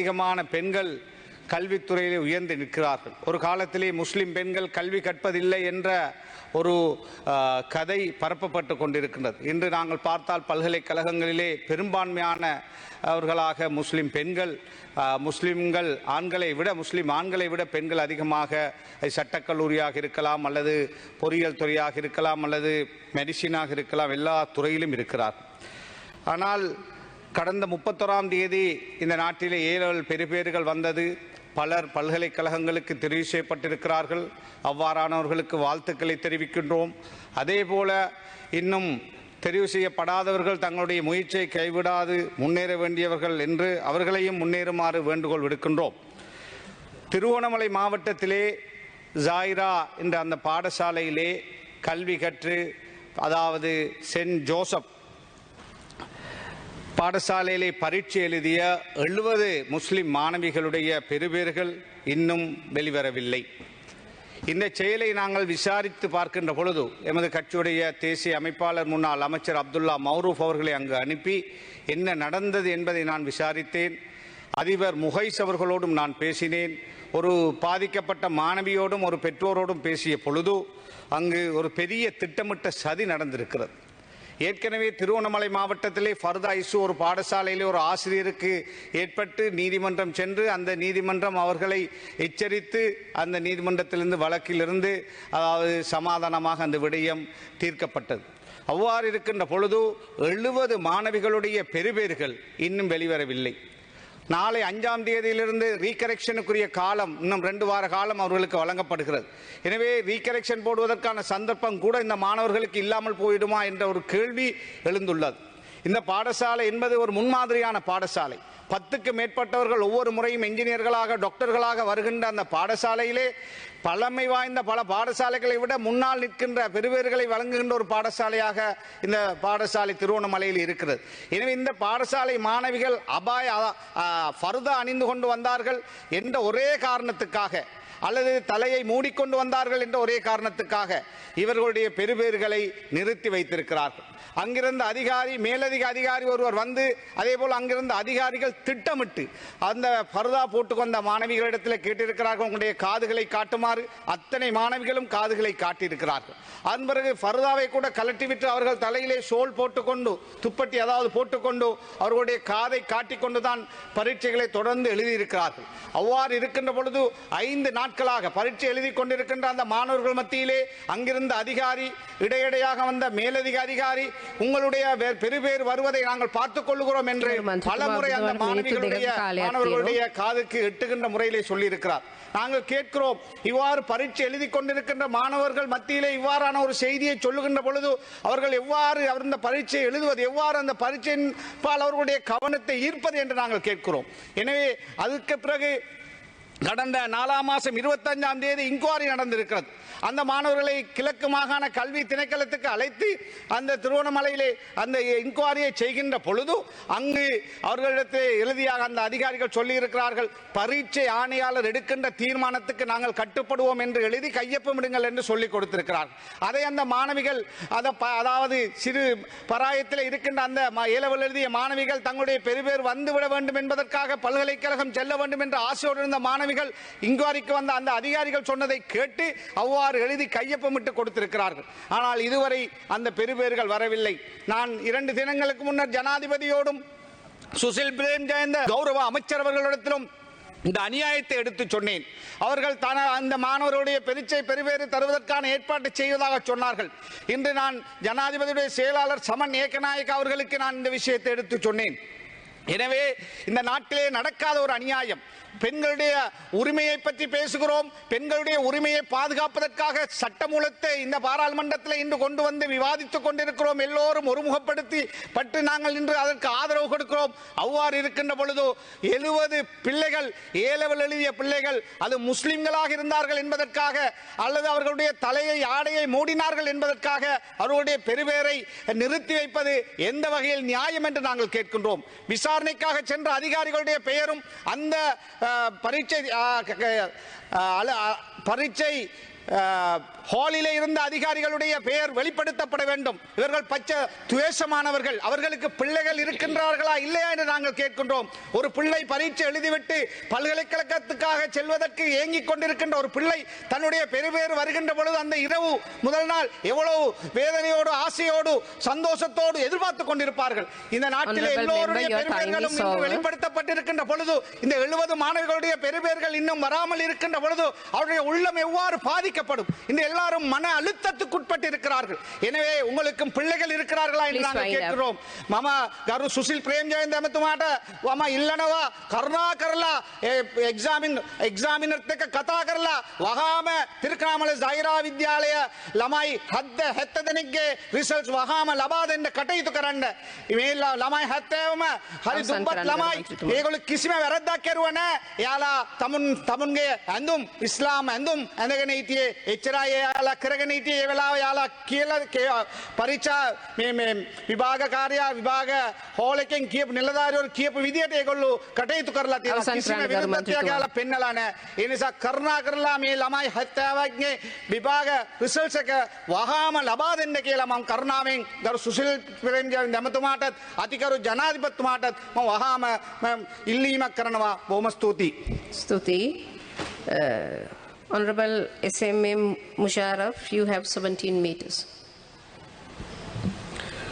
அதிகமான பெண்கள் கல்வித்துறையிலே உயர்ந்து நிற்கிறார்கள். ஒரு காலத்திலே முஸ்லிம் பெண்கள் கல்வி கற்பதில்லை என்ற ஒரு கதை பரப்பப்பட்டு கொண்டிருக்கின்றது. இன்று நாங்கள் பார்த்தால் பல்கலைக்கழகங்களிலே பெரும்பான்மையான அவர்களாக முஸ்லிம் பெண்கள் முஸ்லிம்கள் ஆண்களை விட முஸ்லிம் ஆண்களை விட பெண்கள் அதிகமாக சட்டக்கல்லூரியாக இருக்கலாம் அல்லது பொறியியல் துறையாக இருக்கலாம் அல்லது மெடிசினாக இருக்கலாம் எல்லா துறையிலும் இருக்கிறார் ஆனால் கடந்த முப்பத்தொராம் தேதி இந்த நாட்டிலே ஏழல் பெறுபேறுகள் வந்தது. பலர் பல்கலைக்கழகங்களுக்கு தெரிவு செய்யப்பட்டிருக்கிறார்கள். அவ்வாறானவர்களுக்கு வாழ்த்துக்களை தெரிவிக்கின்றோம். அதே போல இன்னும் தெரிவு செய்யப்படாதவர்கள் தங்களுடைய முயற்சியை கைவிடாது முன்னேற வேண்டியவர்கள் என்று அவர்களையும் முன்னேறுமாறு வேண்டுகோள் விடுக்கின்றோம். திருவோணமலை மாவட்டத்திலே ஜாயிரா என்ற அந்த பாடசாலையிலே கல்வி கற்று அதாவது சென்ட் ஜோசப் பாடசாலையிலே பரீட்சை எழுதிய எழுபது முஸ்லிம் மாணவிகளுடைய பெறுபேறுகள் இன்னும் வெளிவரவில்லை. இந்த செயலை நாங்கள் விசாரித்து பார்க்கின்ற பொழுது எமது கட்சியுடைய தேசிய அமைப்பாளர் முன்னாள் அமைச்சர் அப்துல்லா மௌரூப் அவர்களை அங்கு அனுப்பி என்ன நடந்தது என்பதை நான் விசாரித்தேன். அதிபர் முகைஸ் அவர்களோடும் நான் பேசினேன். ஒரு பாதிக்கப்பட்ட மாணவியோடும் ஒரு பெற்றோரோடும் பேசிய பொழுது அங்கு ஒரு பெரிய திட்டமிட்ட சதி நடந்திருக்கிறது. ஏற்கனவே திருவண்ணாமலை மாவட்டத்திலே ஃபர்தா இசு ஒரு பாடசாலையிலே ஒரு ஆசிரியருக்கு ஏற்பட்டு நீதிமன்றம் சென்று அந்த நீதிமன்றம் அவர்களை எச்சரித்து அந்த நீதிமன்றத்திலிருந்து வழக்கிலிருந்து அதாவது சமாதானமாக அந்த விடயம் தீர்க்கப்பட்டது. அவ்வாறு இருக்கின்ற பொழுது எழுபது மாணவிகளுடைய பெறுபேறுகள் இன்னும் வெளிவரவில்லை. நாளை அஞ்சாம் தேதியிலிருந்து ரீகரெக்ஷனுக்குரிய காலம் இன்னும் ரெண்டு வார காலம் அவர்களுக்கு வழங்கப்படுகிறது. எனவே ரீகரெக்ஷன் போடுவதற்கான சந்தர்ப்பம் கூட இந்த மாணவர்களுக்கு இல்லாமல் போயிடுமா என்ற ஒரு கேள்வி எழுந்துள்ளது. இந்த பாடசாலை என்பது ஒரு முன்மாதிரியான பாடசாலை. பத்துக்கு மேற்பட்டவர்கள் ஒவ்வொரு முறையும் என்ஜினியர்களாக டாக்டர்களாக வருகின்ற அந்த பாடசாலையிலே பழமை வாய்ந்த பல பாடசாலைகளை விட முன்னால் நிற்கின்ற பெருவேர்களை வழங்குகின்ற ஒரு பாடசாலையாக இந்த பாடசாலை திருவண்ணாமலையில் இருக்கிறது. எனவே இந்த பாடசாலை மாணவிகள் அபாய ஃபருதா அணிந்து கொண்டு வந்தார்கள் என்ற ஒரே காரணத்துக்காக அல்லது தலையை மூடிக்கொண்டு வந்தார்கள் என்ற ஒரே காரணத்துக்காக இவர்களுடைய பெருபேர்களை நிறுத்தி வைத்திருக்கிறார்கள். அங்கிருந்த அதிகாரி மேலதிக அதிகாரி ஒருவர் வந்து அதே போல் அங்கிருந்த அதிகாரிகள் திட்டமிட்டு அந்த பருதா போட்டுக் வந்த மாணவிகளிடத்தில் கேட்டிருக்கிறார்கள். உங்களுடைய காதுகளை காட்டுமாறு அத்தனை மாணவிகளும் காதுகளை காட்டியிருக்கிறார்கள். அதன் பிறகு பருதாவை கூட கலட்டிவிட்டு அவர்கள் தலையிலே ஷோல் போட்டுக்கொண்டு துப்பட்டி அதாவது போட்டுக்கொண்டு அவர்களுடைய காதை காட்டிக்கொண்டு தான் பரீட்சைகளை தொடர்ந்து எழுதியிருக்கிறார்கள். அவ்வாறு இருக்கின்ற பொழுது ஐந்து நாட்களாக பரீட்சை எழுதி கொண்டிருக்கின்ற அந்த மாணவர்கள் மத்தியிலே அங்கிருந்த அதிகாரி இடையிடையாக வந்த மேலதிக அதிகாரி உங்களுடைய பெறுபேறு வருவதை நாங்கள் பார்த்துக் கொள்ளுகிறோம் என்று பலமுறை அந்த மாணவிகளுடைய மாணவர்களுடைய காதுக்கு எட்டுகின்ற முறையிலே சொல்லியிருக்கிறார். நாங்கள் கேட்கிறோம் இவ்வாறு பரீட்சை எழுதி கொண்டிருக்கின்ற மாணவர்கள் மத்தியிலே இவ்வாறான ஒரு செய்தியை சொல்லுகின்ற பொழுது அவர்கள் எவ்வாறு அவர் இந்த பரீட்சை எழுதுவது எவ்வாறு அந்த பரீட்சையின் பால் அவர்களுடைய கவனத்தை ஈர்ப்பது என்று நாங்கள் கேட்கிறோம். எனவே அதுக்கு பிறகு கடந்த நாலாம் மாதம் இருபத்தஞ்சாம் தேதி இன்குவாரி நடந்திருக்கிறது. அந்த மாணவர்களை கிழக்கு மாகாண கல்வி திணைக்களத்துக்கு அழைத்து அந்த திருவண்ணாமலையிலே அந்த இன்குவாரியை செய்கின்ற பொழுது அங்கு அவர்களிடத்தில் எழுதியாக அந்த அதிகாரிகள் சொல்லியிருக்கிறார்கள் பரீட்சை ஆணையாளர் எடுக்கின்ற தீர்மானத்துக்கு நாங்கள் கட்டுப்படுவோம் என்று எழுதி கையொப்பமிடுங்கள் என்று சொல்லிக் கொடுத்திருக்கிறார். அதை அந்த மாணவிகள் அதை ப- அதாவது சிறு பராயத்தில் இருக்கின்ற அந்த இளவில் எழுதிய மாணவிகள் தங்களுடைய பெருபேர் வந்துவிட வேண்டும் என்பதற்காக பல்கலைக்கழகம் செல்ல வேண்டும் என்ற ஆசையோடு இருந்த மாணவிகள் இன்குவாரிக்கு வந்த அந்த அதிகாரிகள் சொன்னதை கேட்டு அவ்வாறு எழுதி கையொப்பமிட்டு கொடுத்திருக்கிறார்கள். ஆனால் இதுவரை அந்த பெறுபேறுகள் வரவில்லை. நான் இரண்டு தினங்களுக்கு முன்னர் ஜனாதிபதியோடும் சுசில் பிரேம் ஜெயந்த கௌரவ அமைச்சர் அவர்களிடத்திலும் இந்த அநியாயத்தை எடுத்து சொன்னேன். அவர்கள் தன அந்த மாணவருடைய பெருச்சை பெருவேறு தருவதற்கான ஏற்பாட்டை செய்வதாக சொன்னார்கள். இன்று நான் ஜனாதிபதியுடைய செயலாளர் சமன் ஏகநாயக் அவர்களுக்கு நான் இந்த விஷயத்தை எடுத்து சொன்னேன். எனவே இந்த நாட்டிலே நடக்காத ஒரு அநியாயம். பெண்களுடைய உரிமையை பற்றி பேசுகிறோம். பெண்களுடைய உரிமையை பாதுகாப்பதற்காக சட்டமூலத்தை இந்த பாராளுமன்றத்தில் இன்று கொண்டு வந்து விவாதித்துக் கொண்டிருக்கிறோம். எல்லோரும் ஒருமுகப்படுத்தி பட்டு நாங்கள் இன்று அதற்கு ஆதரவு கொடுக்கிறோம். அவ்வாறு இருக்கின்ற பொழுது எழுபது பிள்ளைகள் ஏலவல் எழுதிய பிள்ளைகள் அது முஸ்லிம்களாக இருந்தார்கள் என்பதற்காக அல்லது அவர்களுடைய தலையை ஆடையை மூடினார்கள் என்பதற்காக அவர்களுடைய பெருவேரை நிறுத்தி வைப்பது எந்த வகையில் நியாயம் என்று நாங்கள் கேட்கின்றோம். விசாரணைக்காக சென்ற அதிகாரிகளுடைய பெயரும் அந்த பரீட்சை பரீட்சை ஹாலிலே இருந்த அதிகாரிகளுடைய பெயர் வெளிப்படுத்தப்பட வேண்டும். இவர்கள் பச்சை துவேஷமானவர்கள். அவர்களுக்கு பிள்ளைகள் இருக்கின்றார்களா இல்லையா என்று நாங்கள் கேட்கின்றோம். ஒரு பிள்ளை பரீட்சை எழுதிவிட்டு பல்கலைக்கழகத்துக்காக செல்வதற்கு ஏங்கிக் கொண்டிருக்கின்ற ஒரு பிள்ளை தன்னுடைய பெருபேறு வருகின்ற பொழுது அந்த இரவு முதல் நாள் எவ்வளவு வேதனையோடு ஆசையோடு சந்தோஷத்தோடு எதிர்பார்த்து கொண்டிருப்பார்கள். இந்த நாட்டில் எல்லோருடைய பெருமைகளும். வெளிப்படுத்தப்பட்டிருக்கின்ற பொழுது இந்த எழுபது மாணவர்களுடைய பெருபேர்கள் இன்னும் வராமல் இருக்கின்ற பொழுது அவருடைய உள்ளம் எவ்வாறு பாதிக்கப்படும் இந்த எல்லாரும் மன அழுத்தத்துக்குட்பட்டு இருக்கிறார்கள் எனவே உங்களுக்கும் பிள்ளைகள் இருக்கிறார்களா என்று Please நாங்கள் wind up. கேட்கிறோம் මම ගරු සුසිල් ප්‍රේම්ජයන්ත ඇමතුමාට මම ඉල්ලනවා කරුණා කරලා එක්සාමින් එක්සාමිනර්ත් එක කතා කරලා වහාම තිරකාමල සෛරා විද්‍යාලය ළමයි හද්ද හැත්ත දෙනෙක්ගේ රිසල්ස් වහාම ලබා දෙන්න කටයුතු කරන්න මේල්ලා ළමයි හැත්තෑවම හරි අවසන් දුම්පත් කරන්න ළමයි ගරු මන්ත්‍රීතුමා. ඒගොල්ලෝ කිසිම වැරද්දක් කරුව නෑ එයාලා තමුන් තමුන්ගේ ඇඳුම් ඉස්ලාම් ඇඳුම් ඇඳගෙන හිටියේ එච්චරයි එයාලා කරගෙන හිටියේ ඒ වෙලාව එයාලා කියලා පරීක්ෂා මේ මේ විභාග කාර්යා විභාග හෝල් එකෙන් කියපු නිලධාරිවරු කියපු විදියට ඒගොල්ලෝ කටයුතු කරලා තියෙනවා කිසිම විරුද්ධත්වයක්. එයාලා පෙන්නලා නැහැ ඒ නිසා කරුණා කරලා මේ ළමයි 70ක්ගේ විභාග රිසල්ට්ස් එක වහාම ලබා දෙන්න කියලා මම කරුණාවෙන් ගරු සුසිල් ප්‍රේමජයන් ඇමතුමාටත් අතිකරු ජනාධිපතිතුමාටත් මම වහාම ඉල්ලීමක් කරනවා බොහොම ස්තුතියි Stuti. Honorable SMM Musharraf, you have 17 meters.